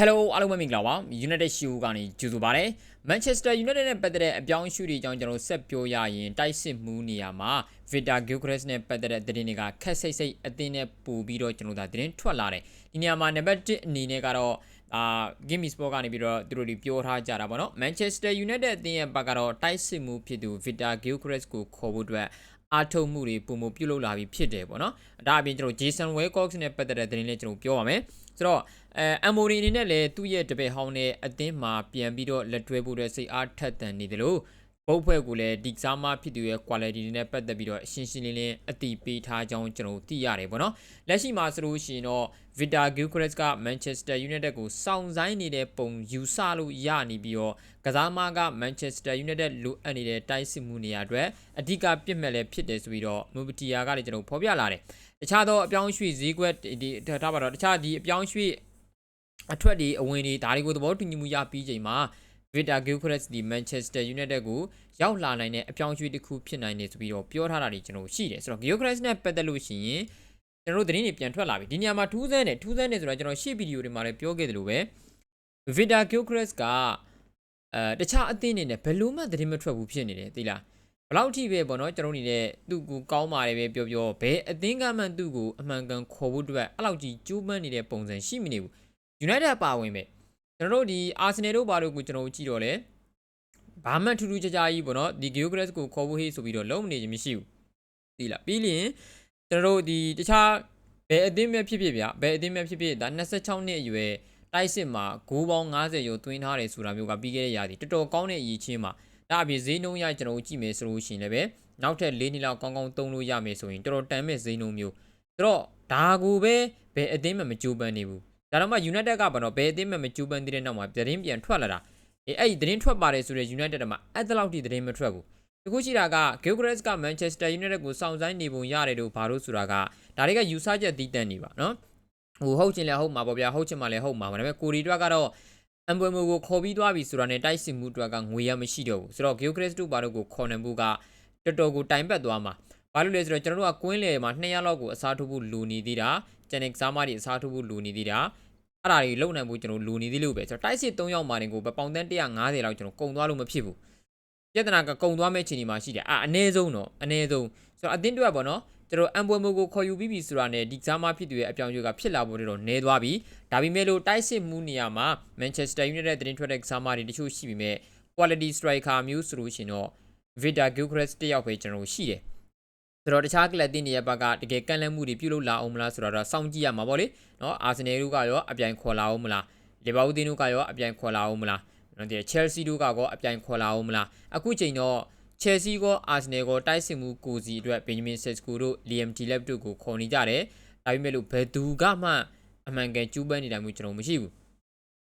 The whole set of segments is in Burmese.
Hello အားလုံးပဲမင်္ဂလာပါ United Show ကနေကြိုဆိုပါရစေ Manchester United နဲ့ပတ်သက်တဲ့အပြောင်းအရွှေ့တွေအကြောင်းကျွန်တော်ဆက်ပြောရရင်တိုက်စစ်မှုနေရာမှာ Victor Gyokeres နဲ့ပတ်သက်တဲ့သတင်းတွေကခက်စိတ်စိတ်အသင်းနဲ့ပို့ပြီးတော့ကျွန်တော်ဒါသတင်းထွက်လာတယ်ဒီနေရာမှာနံပါတ်1အနေနဲ့ကတော့အာ Game Sport ကနေပြီးတော့သူတို့တွေပြောထားကြတာပေါ့နော် Manchester United အသင်းရဲ့ဘက်ကတော့တိုက်စစ်မှုဖြစ်သူ Victor Gyokeres ကိုခေါ်ဖို့အတွက်အားထုတ်မှုတွေပုံမပြုတ်လုပ်လာပြီးဖြစ်တယ်ပေါ့နော်ဒါအပြင်ကျွန်တော် Jason Wilcox နဲ့ပတ်သက်တဲ့သတင်းလေးကျွန်တော်ပြောပါမယ်ဆိုတော့ အဲအမိုရီအနေနဲ့လည်းသူ့ရဲ့တပည့်ဟောင်းနဲ့အသင်းမှာပြန်ပြီးတော့လက်တွဲဖို့တဲ့စိတ်အားထက်သန်နေတယ်လို့ဘုတ်ဖွဲ့ကလည်းဒီကစားမဖြစ်သူရဲ့ quality တွေနဲ့ပတ်သက်ပြီးတော့အရှင်းရှင်းလင်းလင်းအတိပေးထားကြောင်းကျွန်တော်သိရတယ်ပေါ့နော်လက်ရှိမှာဆိုလို့ရှိရင်တော့ Victor Gyokeres က Manchester United ကိုစောင့်ဆိုင်နေတဲ့ပုံယူဆလို့ရနေပြီးတော့ကစားမက Manchester United လိုအပ်နေတဲ့တိုက်စစ်မှုနေရာအတွက်အဓိကပြစ်မဲ့လည်းဖြစ်တယ်ဆိုပြီးတော့ Mubtia ကလည်းကျွန်တော်ဖော်ပြလာတယ်တခြားသောအပြောင်းအရွှေ့ဈေးကွက်ဒီထားပါတော့တခြားဒီအပြောင်းအရွှေ့ အထွက်ဒီအဝင်ဒီဒါတွေကိုသဘောတူညီမှုရပြီးချိန်မှာ Victor Gyokeres ဒီ Manchester United ကိုရောက်လာနိုင်တဲ့အပြောင်းအရွှေ့တစ်ခုဖြစ်နိုင်တယ်ဆိုပြီးတော့ပြောထားတာတွေကျွန်တော်ရှိတယ်ဆိုတော့ Gyokeres နဲ့ပတ်သက်လို့ရှိရင်ကျွန်တော်တို့သတင်းတွေပြန်ထွက်လာပြီဒီနေရာမှာထူးဆန်းတယ်ထူးဆန်းတယ်ဆိုတော့ကျွန်တော်ရှေ့ဗီဒီယိုတွေမှာလည်းပြောခဲ့တယ်လို့ပဲ Victor Gyokeres ကအဲတခြားအသင်းတွေနဲ့ဘယ်လို့မှသတင်းမထွက်ဘူးဖြစ်နေတယ်သိလားဘလောက်ထိပဲပေါ့နော်ကျွန်တော်တို့နေတဲ့သူ့ကိုကောင်းပါတယ်ပဲပြောပြောဘယ်အသင်းကမှသူ့ကိုအမှန်ကန်ခေါ်ဖို့အတွက်အဲ့လောက်ကြီးကြိုးပမ်းနေတဲ့ပုံစံရှိမနေဘူး United ပါဝင်ပဲကျွန်တော်တို့ဒီ Arsenal တို့ဘာလို့ကိုကျွန်တော်တို့ကြည့်တော့လဲဘာမှထူးထူးခြားခြားကြီးပေါ့နော်ဒီ Gyokeres ကိုခေါ်ဖို့ဟေးဆိုပြီးတော့လုံးမနေခြင်းမရှိဘူးသိလားပြီးလျင်ကျွန်တော်တို့ဒီတခြားဘယ်အသင်းမဲ့ဖြစ်ဖြစ်ဗျဘယ်အသင်းမဲ့ဖြစ်ဖြစ်ဒါ26နှစ်အရွယ်တိုက်စစ်မှာဂိုးပေါင်း90ကျော်သွင်းထားတယ်ဆိုတာမျိုးကပြီးခဲ့တဲ့ရာသီတော်တော်ကောင်းတဲ့အရေးချင်းမှာဒါအပြင်ဈေးနှုန်းရကျွန်တော်တို့ကြည့်မယ်ဆိုလို့ရှိရင်လည်းပဲနောက်ထပ်၄နှစ်လောက်ကောင်းကောင်းသုံးလို့ရမယ်ဆိုရင်တော်တော်တန်မဲ့ဈေးနှုန်းမျိုးဆိုတော့ဒါကိုပဲဘယ်အသင်းမှမကြိုးပမ်းနေဘူး ဒါတော့မှ United ကဘာတော့ဘယ်အသင်းမှမကြိုးပမ်းသေးတဲ့နောက်မှာသတင်းပြန်ထွက်လာတာအေးအဲ့ဒီသတင်းထွက်ပါတယ်ဆိုတဲ့ United မှာအဲ့တလောက်ထိသတင်းမထွက်ဘူးတခုရှိတာက Gilchrist က Manchester United ကိုစောင့်ဆိုင်းနေပုံရတယ်လို့ဘာလို့ဆိုတာကဒါတွေကယူဆချက်တည်တန့်နေပါနော်ဟိုဟုတ်ချင်လဲဟုတ်မှာပေါ့ဗျာဟုတ်ချင်မှလည်းဟုတ်မှာပါဒါပေမဲ့ကိုရီတွက်ကတော့အမ်ဘွေမိုကိုခေါ်ပြီးသွားပြီဆိုတာနဲ့တိုက်စစ်မှုအတွက်ကငွေရမရှိတော့ဘူးဆိုတော့ Gilchrist တို့ဘာလို့ကိုခေါ်နေမှုကတော်တော်ကိုတိုင်ပတ်သွားမှာဘာလို့လဲဆိုတော့ကျွန်တော်တို့ကကွင်းလေမှာ200လောက်ကိုအစားထိုးဖို့လူနေသေးတာကျန်တဲ့ကစားမတွေအစားထိုးဖို့လူနေသေးတာ အဲ့ဒါတွေလုံနိုင်ဖို့ကျွန်တော်လူနေသေးလို့ပဲဆိုတော့တိုက်စစ်3ယောက်မာတင်ကိုပေါင်တန်း150လောက်ကျွန်တော်ကုံသွားလို့မဖြစ်ဘူးပြဿနာကကုံသွားမဲ့ချိန်ဒီမှာရှိတယ်အာအနည်းဆုံးတော့အနည်းဆုံးဆိုတော့အတင်းတွက်ပေါ့နော်ကျွန်တော်အမ်ဘွေမိုကိုခေါ်ယူပြီးပြီဆိုတာနဲ့ဒီကစားမဖြစ်သူရဲ့အပြောင်းအလဲကဖြစ်လာဖို့တော့နည်းသွားပြီဒါပေမဲ့လို့တိုက်စစ်မှုနေရာမှာ Manchester United တင်ထွက်တဲ့ကစားမတွေတချို့ရှိပြီမဲ့ quality striker မျိုးဆိုလို့ရှိရင်တော့ Victor Gyokeres တယောက်ပဲကျွန်တော်ရှိတယ် ဆိုတော့တခြားကလပ်တင်းတွေရဲ့ဘက်ကတကယ်ကန့်လန့်မှုတွေပြုလုပ်လာအောင်မလားဆိုတော့စောင့်ကြည့်ရမှာပေါ့လေနော်အာဆင်နယ်တို့ကရောအပြိုင်ခေါ်လာအောင်မလားလီဗာပူးတင်းတို့ကရောအပြိုင်ခေါ်လာအောင်မလားနော်ဒီ Chelsea တို့ကရောအပြိုင်ခေါ်လာအောင်မလားအခုချိန်တော့ Chelsea ကော Arsenal ကောတိုက်စစ်မှုကိုစီအတွက် Benjamin Sesko တို့ Liam Delap တို့ကိုခေါ်နေကြတယ်ဒါပေမဲ့လို့ဘယ်သူကမှအမှန်ကန်ကျူးပန်းနေတာမျိုးကျွန်တော်မရှိဘူး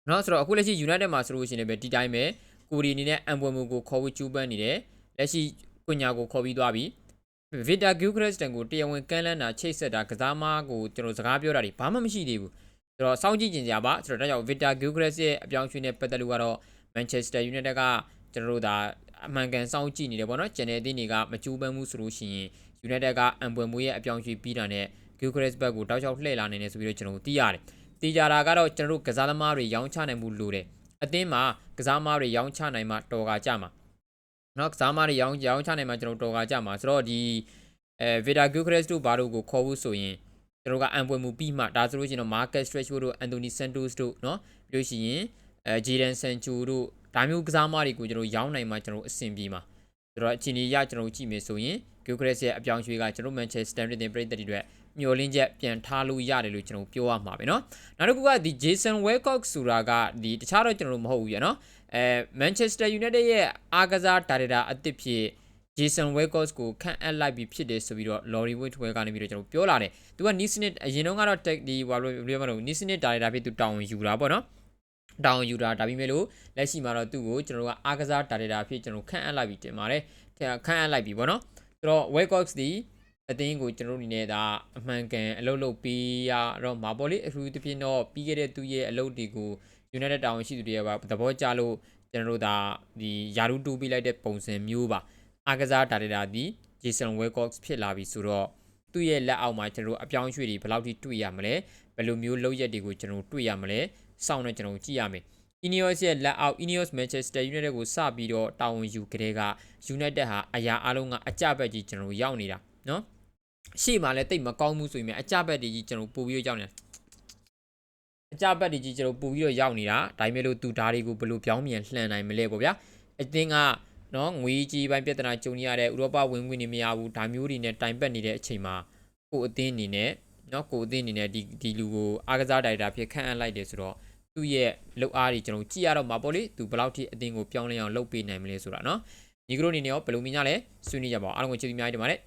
เนาะဆိုတော့အခုလက်ရှိ United မှာဆိုလို့ရှိရင်လည်းဒီတိုင်းပဲကိုရီအနေနဲ့အမ်ပွေမှုကိုခေါ်ဖို့ကျူးပန်းနေတယ်လက်ရှိကွညာကိုခေါ်ပြီးသွားပြီ Victor Gyokeres တန်ကိုတရားဝင်ကမ်းလှမ်းတာချိတ်ဆက်တာကစားမကိုကျွန်တော်စကားပြောတာတွေဘာမှမရှိသေးဘူးဆိုတော့စောင့်ကြည့်ကြင်ကြပါဆိုတော့ဒါကြောင့် Victor Gyokeres ရဲ့အပြောင်းအရွှေ့နဲ့ပတ်သက်လို့ကတော့ Manchester United ကကျွန်တော်တို့ဒါအမှန်ကန်စောင့်ကြည့်နေတယ်ပေါ့နော်ကျန်တဲ့အသင်းတွေကမကြိုးပမ်းမှုဆိုလို့ရှိရင် United ကအံပွယ်မွေးရဲ့အပြောင်းအရွှေ့ပြီးတာနဲ့ Gyokeres ဘက်ကိုတောက်ချောက်လှည့်လာနေတယ်ဆိုပြီးတော့ကျွန်တော်တို့သိရတယ်။သိကြတာကတော့ကျွန်တော်တို့ကစားသမားတွေရောင်းချနိုင်မှုလိုတယ်။အသင်းမှာကစားသမားတွေရောင်းချနိုင်မှတော်ကကြမှာ။ နော်ကစားမတွေရောင်းရောင်းချနိုင်မှကျွန်တော်တော်ကာကြမှာဆိုတော့ဒီအဲဗီတာဂူကရက်စ်တို့ဘာတို့ကိုခေါ်ဖို့ဆိုရင်ကျွန်တော်ကအံပွင့်မှုပြီးမှဒါဆိုလို့ရှိရင်တော့ market stretch တို့ Anthony Santos တို့နော်ပြီးလို့ရှိရင်အဲ Jadon Sancho တို့ဒါမျိုးကစားမတွေကိုကျွန်တော်ရောင်းနိုင်မှကျွန်တော်အဆင်ပြေမှာဆိုတော့အချိန်ကြီးရကျွန်တော်ကြည့်မယ်ဆိုရင် Gukres ရဲ့အပြောင်းရွှေ့ကကျွန်တော် Manchester United တင်ပြည်သက်တွေအတွက် မျှော်လင့်ချက်ပြန်ထားလို့ရတယ်လို့ကျွန်တော်ပြောရမှာပဲเนาะနောက်တစ်ခုကဒီ Jason Wilcox ဆိုတာကဒီတခြားတော့ကျွန်တော်မဟုတ်ဘူးရเนาะအဲ Manchester United ရဲ့အားကစားဒါရိုက်တာအသစ်ဖြစ် Jason Wilcox ကိုခန့်အပ်လိုက်ပြီးဖြစ်တယ်ဆိုပြီးတော့ Lorry Whitwell ကနေပြီးတော့ကျွန်တော်ပြောလာတယ်သူက Nisnet အရင်တော့ကတော့ Tech ဒီဘာလို့ပြောမလို့ Nisnet ဒါရိုက်တာဖြစ်သူတောင်းယူတာပေါ့เนาะတောင်းယူတာဒါပေမဲ့လို့လက်ရှိမှာတော့သူ့ကိုကျွန်တော်ကအားကစားဒါရိုက်တာဖြစ်ကျွန်တော်ခန့်အပ်လိုက်ပြီးတင်ပါတယ်ခန့်အပ်လိုက်ပြီပေါ့နော်ဆိုတော့ Waycox ဒီ အသင်းကိုကျွန်တော်အနေနဲ့ဒါအမှန်ကန်အလုပ်လုပ်ပေးရတော့မှာပေါ့လေအထူးသဖြင့်တော့ပြီးခဲ့တဲ့သူရဲ့အလုပ်တွေကို United တောင်းရှိသူတွေကပါသဘောကျလို့ကျွန်တော်တို့ဒါဒီယာရူတူပေးလိုက်တဲ့ပုံစံမျိုးပါအားကစားဒါရိုက်တာဒီ Jason Waycox ဖြစ်လာပြီဆိုတော့သူသူ့ရဲ့လက်အောက်မှာကျွန်တော်တို့အပြောင်းအရွှေ့တွေဘယ်လောက်ထိတွေ့ရမလဲဘယ်လိုမျိုးလောက်ရက်တွေကိုကျွန်တော်တို့တွေ့ရမလဲစောင့်နေကျွန်တော်ကြည့်ရမယ် Ineos ရဲ့လက်အောက် Ineos Manchester United ကိုစပြီးတော့တာဝန်ယူကြတဲ့က United ဟာအရာအလုံးကအကြဘက်ကြီးကျွန်တော်ရောက်နေတာနော် ရှေ့မှာလည်းတိတ်မကောင်းဘူးဆိုရင်အကြဘက်တွေကြီးကျွန်တော်ပို့ပြီးတော့ရောက်နေအကြဘက်တွေကြီးကျွန်တော်ပို့ပြီးတော့ရောက်နေတာဒါပေမဲ့လို့သူဓာတ်တွေကိုဘယ်လိုပြောင်းပြန်လှန်နိုင်မလဲပေါ့ဗျာအတင်းကနော်ငွေကြီးပိုင်းပြဿနာကြုံရတဲ့ဥရောပဝင်ငွေနေမရဘူးဒါမျိုးတွေနဲ့တိုင်ပတ်နေတဲ့အချိန်မှာကိုအတင်းအနေနဲ့နော်ကိုအတင်းအနေနဲ့ဒီဒီလူကိုအားကစားဒိုက်တာဖြစ်ခန့်အပ်လိုက်တယ်ဆိုတော့သူ့ရဲ့လောက်အားတွေကျွန်တော်ကြည့်ရတော့မှာပေါ့လေသူဘယ်လောက်ထိအတင်းကိုပြောင်းလဲအောင်လုပ်ပေးနိုင်မလဲဆိုတာနော်ညီကတို့အနေနဲ့ရောဘယ်လိုမြင်ကြလဲဆွေးနွေးကြပါအောင်အားလုံးကိုကျေးဇူးများတင်ပါတယ်